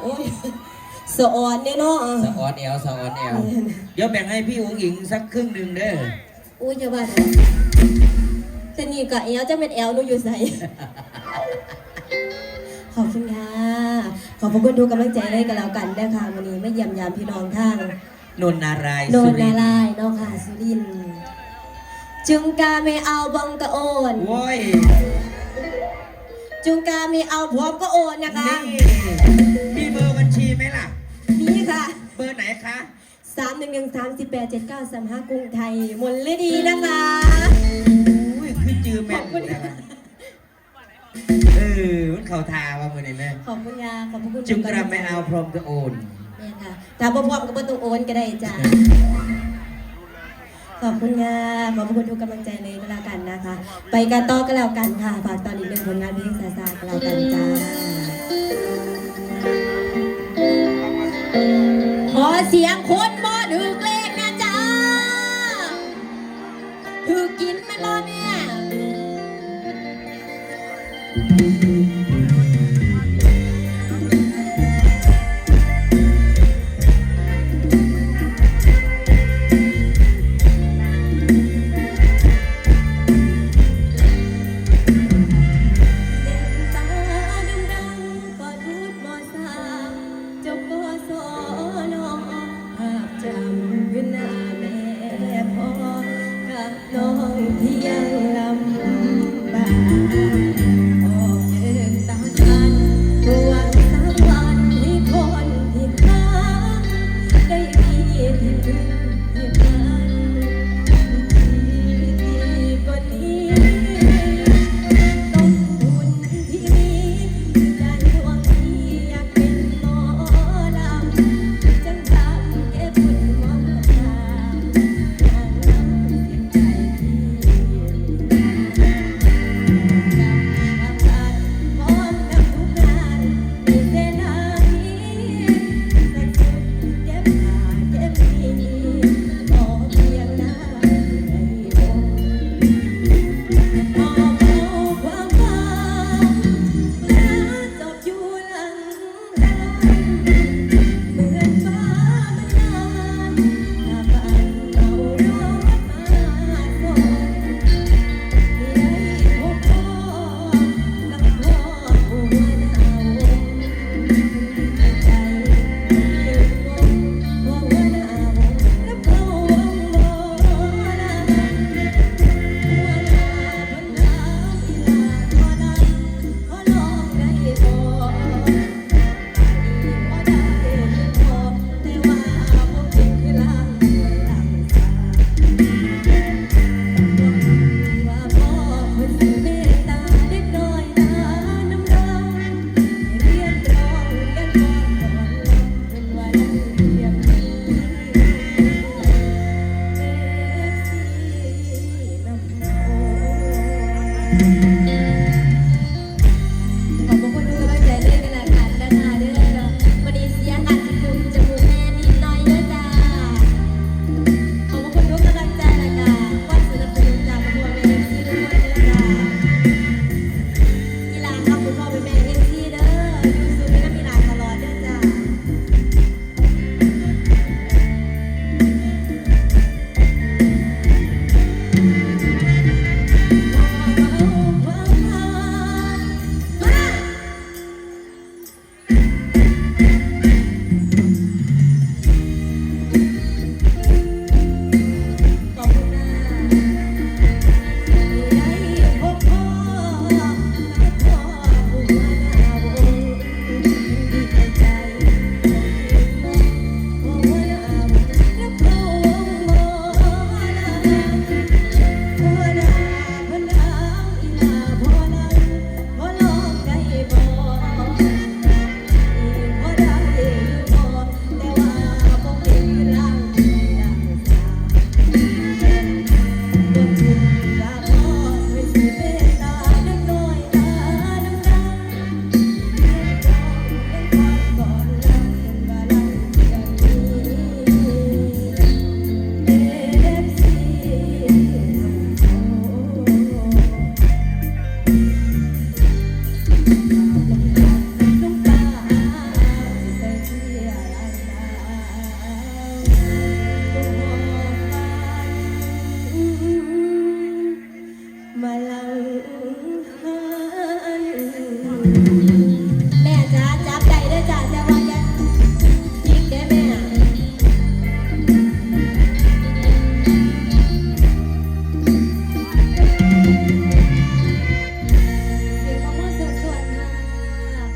โอ้ยสะออนเนี่ยเนาะสะออนแอลสะออนแอลเดี๋ยวแบ่งให้พี่อุ๋งอิงสักครึ่งหนึ่งเด้ออุ้ยอย่าว่าแต่แต่นี่กับแอลจะเป็นแอลหนูอยู่ใส่ขอบคุณค่ะขอบพระคุณทุกกำลังใจให้กันแล้วกันนะคะวันนี้ไม่เยี่ยมยามพี่น้องทางนนนารายณ์โดสุนรินานทร์รายณ์เนาะค่ะสุรินทร์จุงกาไม่เอาบองกะโอนโว้ยจุงกาไม่เอาพร้อมก็โอนนะคะ นี่ค่ะ เบอร์ไหนคะสามหนึ่งหนึ่งสามสิบแปดเจ็ดเก้าสามห้ากรุงไทยมนฤดีนะคะอุ้ยคือจือแม่นนะคะเออมันเข่าทาว่ามือนี่แม่ขอบคุณค่ะขอบพระคุณจึงกระไม่เอาพร้อมก็โอนเนี่ยค่ะถ้าบ่พร้อมก็บ่ต้องโอนก็ได้จ้าขอบคุณค่ะขอบพระคุณทุกกำลังใจเลยก็แล้วกันนะคะ ไปกันต่อก็แล้วกันค่ะ ฝากตอนอีกหนึ่งผลงานเพลงซาซาก็แล้วกันจ้า เสียงคนบ่ถึกเลขนะจ๊ะถือกินแมันบ่เนี่ แม่จ้าจับใจเด้อจ้าแต่ว่าอย่าจิกเด้แม่เสียงปรบมือสดๆค่ะ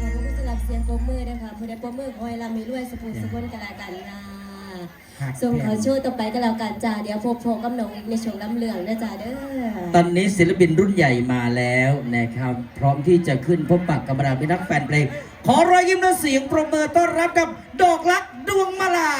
ขอบคุณสำหรับเสียงปรบมือนะคะผู้ใดปรบมือคอยลำไม่รวยสปูนสกุลกันละกันนะ ส่งเขาโชว์ต่อไปก็แล้วกันจ้าเดี๋ยวพบพบกับน้องอีกในช่วงลำเหลืองนะจ้าเด้อตอนนี้ศิลปินรุ่นใหญ่มาแล้วนะครับ พร้อมที่จะขึ้นพบปะกับบรรดาพี่นักแฟนเพลง ขอรอยยิ้มและเสียงปรบมือต้อนรับกับดอกลักษณ์ดวงมาลา